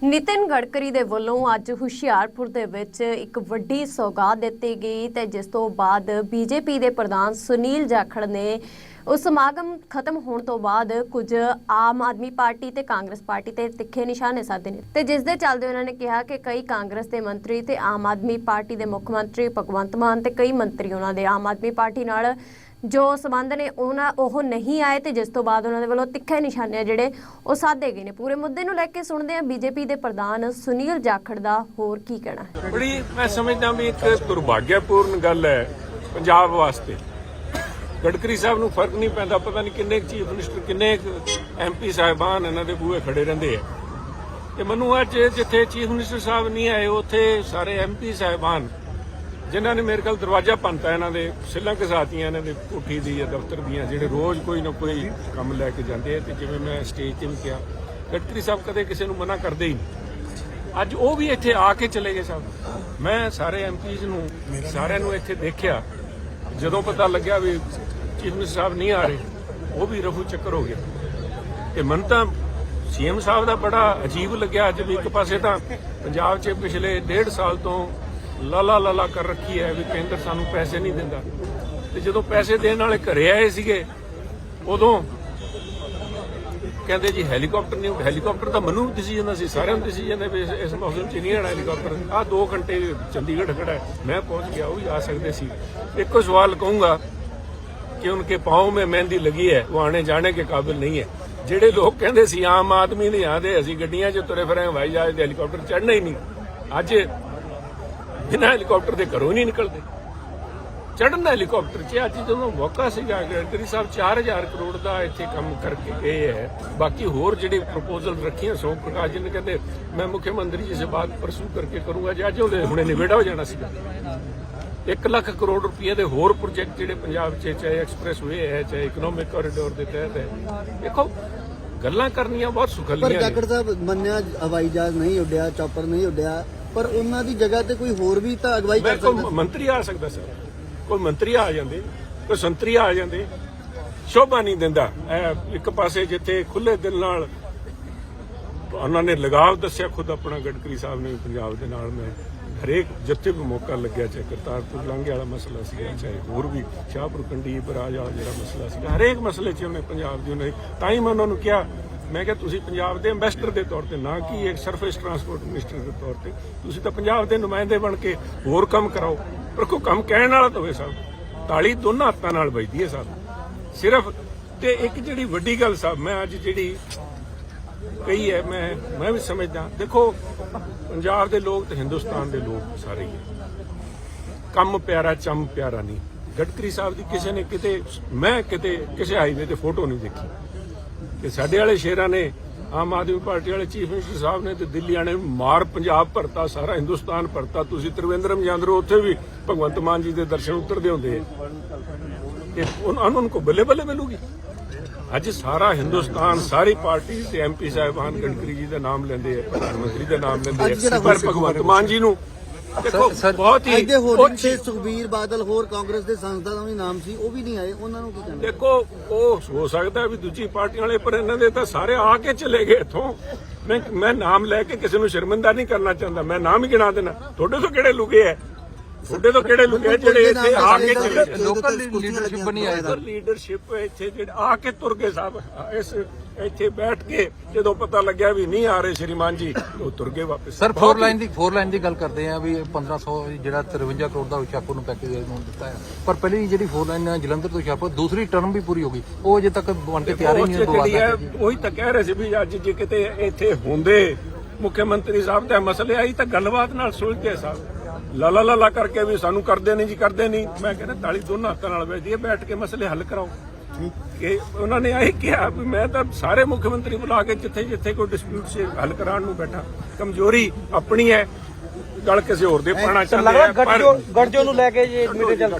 ਨਿਤਿਨ ਗਡਕਰੀ ਦੇ ਵੱਲੋਂ ਅੱਜ ਹੁਸ਼ਿਆਰਪੁਰ ਦੇ ਵਿੱਚ ਇੱਕ ਵੱਡੀ ਸੌਗਾਤ ਦਿੱਤੀ ਗਈ ਤੇ ਜਿਸ ਤੋਂ ਬਾਅਦ ਬੀਜੇਪੀ ਦੇ ਪ੍ਰਧਾਨ ਸੁਨੀਲ ਜਾਖੜ ਨੇ ਉਸ ਸਮਾਗਮ ਖਤਮ ਹੋਣ ਤੋਂ ਬਾਅਦ ਕੁਝ ਆਮ ਆਦਮੀ ਪਾਰਟੀ ਤੇ ਕਾਂਗਰਸ ਪਾਰਟੀ ਤੇ ਤਿੱਖੇ ਨਿਸ਼ਾਨੇ ਸਾਧੇ ਨੇ। ਤੇ ਜਿਸ ਦੇ ਚੱਲਦੇ ਉਹਨਾਂ ਨੇ ਕਿਹਾ ਕਿ ਕਈ ਕਾਂਗਰਸ ਦੇ ਮੰਤਰੀ ਤੇ ਆਮ ਆਦਮੀ ਪਾਰਟੀ ਦੇ ਮੁੱਖ ਮੰਤਰੀ ਭਗਵੰਤ ਮਾਨ ਤੇ ਕਈ ਮੰਤਰੀ ਉਹਨਾਂ ਦੇ ਆਮ ਆਦਮੀ ਪਾਰਟੀ ਨਾਲ ਜੋ ਸਬੰਧ ਨੇ ਉਹਨਾਂ, ਉਹ ਨਹੀਂ ਆਏ ਤੇ ਜਿਸ ਤੋਂ ਬਾਅਦ ਉਹਨਾਂ ਦੇ ਵੱਲੋਂ ਤਿੱਖੇ ਨਿਸ਼ਾਨੇ ਜਿਹੜੇ ਉਹ ਸਾਧੇ ਗਏ ਨੇ। ਪੂਰੇ ਮੁੱਦੇ ਨੂੰ ਲੈ ਕੇ ਸੁਣਦੇ ਆ ਬੀਜੇਪੀ ਦੇ ਪ੍ਰਧਾਨ ਸੁਨੀਲ ਜਾਖੜ ਦਾ ਹੋਰ ਕੀ ਕਹਿਣਾ ਹੈ। ਬੜੀ ਮੈਂ ਸਮਝਦਾ ਵੀ ਇੱਕ ਦੁਰਭਾਗਿਆਪੂਰਨ ਗੱਲ ਹੈ ਪੰਜਾਬ ਵਾਸਤੇ। ਗਡਕਰੀ ਸਾਹਿਬ ਨੂੰ ਫ਼ਰਕ ਨਹੀਂ ਪੈਂਦਾ, ਪਤਾ ਨਹੀਂ ਕਿੰਨੇ ਚੀਫ ਮਿਨਿਸਟਰ, ਕਿੰਨੇ ਐਮਪੀ ਸਾਹਿਬਾਨ ਇਹਨਾਂ ਦੇ ਬੂਹੇ ਖੜੇ ਰਹਿੰਦੇ ਆ। ਤੇ ਮੈਨੂੰ ਅੱਜ ਜਿੱਥੇ ਚੀਫ ਮਿਨਿਸਟਰ ਸਾਹਿਬ ਨਹੀਂ ਆਏ, ਉੱਥੇ ਸਾਰੇ ਐਮਪੀ ਸਾਹਿਬਾਨ ਜਿਨ੍ਹਾਂ ਨੇ ਮੇਰੇ ਕੋਲ ਦਰਵਾਜ਼ਾ ਪੰਤਾ ਇਹਨਾਂ ਦੇ, ਸਿੱਲਾਂ ਘਸਾਤੀਆਂ ਇਹਨਾਂ ਦੇ ਕੋਠੀ ਦੀ ਜਾਂ ਦਫ਼ਤਰ ਦੀਆਂ, ਜਿਹੜੇ ਰੋਜ਼ ਕੋਈ ਨਾ ਕੋਈ ਕੰਮ ਲੈ ਕੇ ਜਾਂਦੇ ਆ ਤੇ ਜਿਵੇਂ ਮੈਂ ਸਟੇਜ ਤੇ ਵੀ ਕਿਹਾ ਗਡਕਰੀ ਸਾਹਿਬ ਕਦੇ ਕਿਸੇ ਨੂੰ ਮਨਾ ਕਰਦੇ ਹੀ ਨਹੀਂ। ਅੱਜ ਉਹ ਵੀ ਇੱਥੇ ਆ ਕੇ ਚਲੇ ਗਏ ਸਭ। ਮੈਂ ਸਾਰੇ ਐਮਪੀਜ਼ ਨੂੰ, ਸਾਰਿਆਂ ਨੂੰ ਇੱਥੇ ਦੇਖਿਆ। ਜਦੋਂ ਪਤਾ ਲੱਗਿਆ ਵੀ ਚੀਫ ਮਿਨਿਸਟਰ ਸਾਹਿਬ ਨਹੀਂ ਆ ਰਹੇ, ਉਹ ਵੀ ਰਫੂ ਚੱਕਰ ਹੋ ਗਿਆ। ਤੇ ਮਨ ਤਾਂ ਸੀਐਮ ਸਾਹਿਬ ਦਾ ਬੜਾ ਅਜੀਬ ਲੱਗਿਆ ਅੱਜ ਵੀ ਇੱਕ ਪਾਸੇ ਤਾਂ ਪੰਜਾਬ 'ਚ ਪਿਛਲੇ ਡੇਢ ਸਾਲ ਤੋਂ ਲਾਲਾ ਲਾਲਾ ਕਰ ਰੱਖੀ ਹੈ ਵੀ ਕੇਂਦਰ ਸਾਨੂੰ ਪੈਸੇ ਨਹੀਂ ਦਿੰਦਾ। ਤੇ ਜਦੋਂ ਪੈਸੇ ਦੇਣ ਵਾਲੇ ਘਰੇ ਆਏ ਸੀਗੇ, ਉਦੋਂ ਕਹਿੰਦੇ ਜੀ ਹੈਲੀਕਾਪਟਰ ਨਹੀਂ, ਹੈਲੀਕਾਪਟਰ ਤਾਂ ਮਨੂ ਜਾਂਦਾ ਸੀ, ਸਾਰਿਆਂ ਨੂੰ ਡਿਸੀਜਨ ਹੈ ਇਸ ਮੌਸਮ 'ਚ ਨਹੀਂ ਆਣਾ ਹੈਲੀਕਾਪਟਰ। ਆ 2 ਘੰਟੇ ਚੰਡੀਗੜ੍ਹ ਖੜਾ ਮੈਂ ਪਹੁੰਚ ਗਿਆ, ਉਹ ਵੀ ਆ ਸਕਦੇ ਸੀ। ਇੱਕੋ ਸਵਾਲ ਕਹੂੰਗਾ कि उनके पाँव में ਮਹਿੰਦੀ ਲੱਗੀ ਹੈ, ਉਹ आने ਜਾਣੇ ਕੇ ਕਾਬਿਲ ਨਹੀਂ ਹੈ। ਜਿਹੜੇ ਲੋਕ ਕਹਿੰਦੇ ਸੀ, ਆਮ ਆਦਮੀ ਨਹੀਂ ਆਦੇ ਅਸੀਂ ਗੱਡੀਆਂ 'ਚ ਤੁਰੇ ਫਿਰੇ ਹਵਾਈ ਜਹਾਜ਼ ਦੇ ਹੈਲੀਕਾਪਟਰ ਚੜ੍ਹਨਾ ਹੀ ਨਹੀਂ। ਅੱਜ ਬਿਨਾਂ ਹੈਲੀਕਾਪਟਰ ਦੇ ਘਰੋਂ ਨਹੀਂ ਨਿਕਲਦੇ। ਚੜ੍ਹਨਾ ਹੈਲੀਕਾਪਟਰ 'ਚ ਅੱਜ ਜਦੋਂ ਮੌਕਾ ਸੀਗਾ ਗਡਕਰੀ ਸਾਹਿਬ 4000 ਕਰੋੜ ਦਾ ਇੱਥੇ ਕੰਮ ਕਰਕੇ ਗਏ ਹੈ। ਬਾਕੀ ਹੋਰ ਜਿਹੜੇ ਪ੍ਰਪੋਜ਼ਲ ਰੱਖੀਆਂ ਸੋਮ ਪ੍ਰਕਾਸ਼ ਜੀ ਨੇ ਕਹਿੰਦੇ ਮੈਂ ਮੁੱਖ ਮੰਤਰੀ ਜੀ ਸੇ ਬਾਤ ਪਰਸੂ ਕਰਕੇ ਕਰੂੰਗਾ। ਜੇ ਅੱਜ ਉਹਦੇ ਹੁਣੇ ਨਿਬੇੜਾ ਹੋ ਜਾਣਾ ਸੀਗਾ। 1 ਲੱਖ ਕਰੋੜ ਰੁਪਏ ਦੇ ਹੋਰ ਪ੍ਰੋਜੈਕਟ ਜਿਹੜੇ ਪੰਜਾਬ 'ਚ ਚਾਹੇ ਐਕਸਪ੍ਰੈਸ ਵੇ ਹੈ ਚਾਹੇ ਇਕਨੋਮਿਕ ਕੋਰੀਡੋਰ ਦੇ ਤਹਿਤ ਹੈ। ਦੇਖੋ ਗੱਲਾਂ ਕਰਨੀਆਂ ਬਹੁਤ ਪਰ ਸੁਖਲੀਆਂ ਨੇ। ਜਾਖੜ ਸਾਹਿਬ ਮੰਨਿਆ ਹਵਾਈ ਜਹਾਜ਼ ਨਹੀਂ ਉੱਡਿਆ ਚੌਪਰ ਨਹੀਂ ਉੱਡਿਆ। ਪਰ ਉਹਨਾਂ ਦੀ ਜਗ੍ਹਾ ਤੇ ਕੋਈ ਹੋਰ ਵੀ ਤਾਂ ਅਗਵਾਈ ਕਰ ਕੋਈ ਸਕਦਾ ਮੰਤਰੀ ਆ ਸਕਦਾ ਸਰ। ਕੋਈ ਮੰਤਰੀ ਆ ਜਾਂਦੇ ਕੋਈ ਸੰਤਰੀ ਆ ਜਾਂਦੇ ਸ਼ੋਭਾ ਨਹੀਂ ਦਿੰਦਾ। ਇਹ ਇੱਕ ਪਾਸੇ ਜਿੱਥੇ ਖੁੱਲੇ ਦਿਲ ਨਾਲ ਉਹਨਾਂ ਨੇ ਲਗਾਵ ਦੱਸਿਆ ਖੁਦ ਆਪਣਾ ਗਡਕਰੀ ਸਾਹਿਬ ਨੇ ਪੰਜਾਬ ਦੇ ਨਾਲ ਮੈਂ ਹਰੇਕ ਜਿੱਥੇ ਵੀ ਮੌਕਾ ਲੱਗਿਆ ਚਾਹੇ ਕਰਤਾਰਪੁਰ ਲਾਂਘੇ ਵਾਲਾ ਮਸਲਾ ਸੀਗਾ ਚਾਹੇ ਹੋਰ ਵੀ ਸ਼ਾਹਪੁਰ ਕੰਡੀ ਬਰਾਜ ਵਾਲਾ ਜਿਹੜਾ ਮਸਲਾ ਸੀਗਾ ਹਰੇਕ ਮਸਲੇ 'ਚ ਉਹਨੇ ਪੰਜਾਬ ਦੀ ਉਹਨੇ ਤਾਂ ਹੀ ਮੈਂ ਉਹਨਾਂ ਨੂੰ ਕਿਹਾ ਮੈਂ ਕਿਹਾ ਤੁਸੀਂ ਪੰਜਾਬ ਦੇ ਐਮਬੈਸਡਰ ਦੇ ਤੌਰ ਤੇ ਨਾ ਕਿ ਇੱਕ ਸਰਫੇਸ ਟਰਾਂਸਪੋਰਟ ਮਿਨਿਸਟਰ ਦੇ ਤੌਰ ਤੇ, ਤੁਸੀਂ ਤਾਂ ਪੰਜਾਬ ਦੇ ਨੁਮਾਇੰਦੇ ਬਣ ਕੇ ਹੋਰ ਕੰਮ ਕਰਾਓ। ਪਰ ਕੋਈ ਕੰਮ ਕਹਿਣ ਵਾਲਾ ਤਾਂ ਹੋਵੇ ਸਾਹਿਬ ਤਾਲੀ ਦੋਨਾਂ ਹੱਥਾਂ ਨਾਲ ਵੱਜਦੀ ਹੈ ਸਾਹਿਬ ਸਿਰਫ ਤੇ ਇੱਕ ਜਿਹੜੀ ਵੱਡੀ ਗੱਲ ਸਾਹਿਬ ਮੈਂ ਅੱਜ ਜਿਹੜੀ ਕਹੀ ਹੈ, ਮੈਂ ਮੈਂ ਵੀ ਸਮਝਦਾ, ਦੇਖੋ, ਪੰਜਾਬ ਦੇ ਲੋਕ ਤੇ ਹਿੰਦੁਸਤਾਨ ਦੇ ਲੋਕ ਸਾਰੇ ਹੀ ਕੰਮ ਪਿਆਰਾ, ਚੰਮ ਪਿਆਰਾ ਨਹੀਂ। ਗਡਕਰੀ ਸਾਹਿਬ ਦੀ ਕਿਸੇ ਨੇ ਕਿਤੇ, ਮੈਂ ਕਿਤੇ, ਕਿਸੇ ਹਾਈਵੇ ਤੇ ਫੋਟੋ ਨਹੀਂ ਦੇਖੀ। ਕਿ ਸਾਡੇ ਵਾਲੇ ਸ਼ੇਰਾਂ ਨੇ ਆਮ ਆਦਮੀ ਪਾਰਟੀ ਵਾਲੇ ਚੀਫ ਮਿਨਿਸਟਰ ਸਾਹਿਬ ਨੇ ਤੇ ਦਿੱਲੀ ਵਾਲੇ ਨੇ ਮਾਰ ਪੰਜਾਬ ਭਰਤਾ ਸਾਰਾ ਹਿੰਦੁਸਤਾਨ ਭਰਤਾ। ਤੁਸੀਂ ਤ੍ਰਿਵੇਂਦਰਮ ਜਾਂਦੇ ਹੋ ਉੱਥੇ ਵੀ ਭਗਵੰਤ ਮਾਨ ਜੀ ਦੇ ਦਰਸ਼ਨ ਉਤਰਦੇ ਹੁੰਦੇ ਤੇ ਉਹਨਾਂ ਨੂੰ ਕੋ ਬੱਲੇ ਬੱਲੇ ਮਿਲੂਗੀ? ਅੱਜ ਸਾਰਾ ਹਿੰਦੁਸਤਾਨ ਸਾਰੀ ਪਾਰਟੀ ਤੇ ਐਮਪੀ ਸਾਹਿਬਾਨ ਗਡਕਰੀ ਜੀ ਦਾ ਨਾਮ ਲੈਂਦੇ ਆ ਪ੍ਰਧਾਨ ਮੰਤਰੀ ਦਾ ਨਾਮ ਲੈਂਦੇ ਆ। ਪਰ ਭਗਵੰਤ ਮਾਨ ਜੀ ਨੂੰ ਦੇਖੋ ਬਹੁਤ ਹੀ ਅੱਜ ਦੇ ਹੋਰਡਿੰਗ ਉੱਚ- ਤੇ ਸੁਖਬੀਰ ਬਾਦਲ ਹੋਰ ਕਾਂਗਰਸ ਦੇ ਸੰਸਦਾਂ ਦਾ ਵੀ ਨਾਮ ਸੀ ਉਹ ਵੀ ਨਹੀਂ ਆਏ ਉਹਨਾਂ ਨੂੰ ਕੀ ਕਹਿਣਾ? ਦੇਖੋ ਉਹ ਹੋ ਸਕਦਾ ਵੀ ਦੂਜੀ ਪਾਰਟੀ ਵਾਲੇ ਪਰ ਇਹਨਾਂ ਦੇ ਤਾਂ ਸਾਰੇ ਆ ਕੇ ਚਲੇ ਗਏ ਇਥੋਂ। ਮੈਂ ਮੈਂ ਨਾਮ ਲੈ ਕੇ ਕਿਸੇ ਨੂੰ ਸ਼ਰਮਿੰਦਾ ਨਹੀਂ ਕਰਨਾ ਚਾਹੁੰਦਾ ਮੈਂ ਨਾਮ ਹੀ ਗਿਣਾ ਦੇਣਾ। ਤੁਹਾਡੇ ਤੋਂ ਕਿਹੜੇ ਲੁਕੇ ਐ? ਤੁਹਾਡੇ ਤੋਂ ਕਿਹੜੇ ਲੁਕੇ ਆ ਜਿਹੜੇ ਇੱਥੇ ਆ ਕੇ ਚਲੇ? ਗਏ ਲੋਕਲ ਲੀਡਰਸ਼ਿਪ ਬਣੀ ਆਏ ਪਰ ਲੀਡਰਸ਼ਿਪ ਇੱਥੇ ਜਿਹੜੇ ਆ ਕੇ ਤੁਰ ਗਏ ਸਾਹਿਬ ਇਸ ਇੱਥੇ ਬੈਠ ਕੇ ਜਦੋਂ ਪਤਾ ਲੱਗਿਆ ਵੀ ਨਹੀਂ ਆ ਰਹੇ ਸ਼੍ਰੀਮਾਨ ਜੀ ਉਹ ਤੁਰ ਗਏ ਵਾਪਸ। ਸਰ ਬਹੁਤ ਫੋਰ ਹੀ- ਲਾਈਨ ਦੀ ਫੋਰ ਲਾਈਨ ਦੀ ਗੱਲ ਕਰਦੇ ਆ ਵੀ 1500 ਜਿਹੜਾ 53 ਕਰੋੜ ਦਾ ਹੁਸ਼ਿਆਰਪੁਰ ਨੂੰ ਪੈਕੇਜ ਨੂੰ ਦਿੱਤਾ ਹੈ। ਪਰ ਪਹਿਲੀ ਜਿਹੜੀ ਫੋਰ ਲਾਈਨ ਜਲੰਧਰ ਤੋਂ ਹੁਸ਼ਿਆਰਪੁਰ ਦੂਸਰੀ ਟਰਮ ਵੀ ਪੂਰੀ ਹੋ ਗਈ। ਉਹ ਅਜੇ ਤੱਕ ਬਣ ਕੇ ਤਿਆਰ ਹੀ ਨਹੀਂ ਹੈ ਹੋਈ ਉਹੀ ਤਾਂ ਕਹਿ ਰਹੇ ਸੀ ਵੀ ਅੱਜ ਜੇ ਕਿਤੇ ਇੱਥੇ ਹੁੰਦੇ ਮੁੱਖ ਮੰਤਰੀ ਸਾਹਿਬ ਤੇ ਮਸਲੇ ਆਈ ਤਾਂ ਗੱਲਬਾਤ ਨਾਲ ਸੁਲਝਦੇ ਸਾਹਿਬ ਲਾਲਾ ਲਾਲਾ ਕਰਕੇ ਵੀ ਸਾਨੂੰ ਕਰਦੇ ਨਹੀਂ ਜੀ ਕਰਦੇ ਨਹੀਂ। ਮੈਂ ਕਹਿੰਦਾ ਤਾਲੀ ਦੋਨਾਂ ਹੱਥਾਂ ਨਾਲ ਹੈ ਬੈਠ ਕੇ ਮਸਲੇ ਹੱਲ ਕਰਾਓ। ਕਿ ਉਹਨਾਂ ਨੇ ਇਹ ਕਿਹਾ ਵੀ ਮੈਂ ਤਾਂ ਸਾਰੇ ਮੁੱਖ ਮੰਤਰੀ ਬੁਲਾ ਕੇ ਜਿੱਥੇ ਜਿੱਥੇ ਕੋਈ ਡਿਸਪਿਊਟ ਸੀ ਹੱਲ ਕਰਾਉਣ ਨੂੰ ਬੈਠਾ। ਕਮਜ਼ੋਰੀ ਆਪਣੀ ਹੈ ਗੱਲ ਕਿਸੇ ਹੋਰ ਦੇ ਪਾਣਾ ਚਾਹੁੰਦੇ ਆ ਪਰ ਨੂੰ ਲੈ ਕੇ ਜੇ ਮੀਟਿੰਗ ਚੱਲ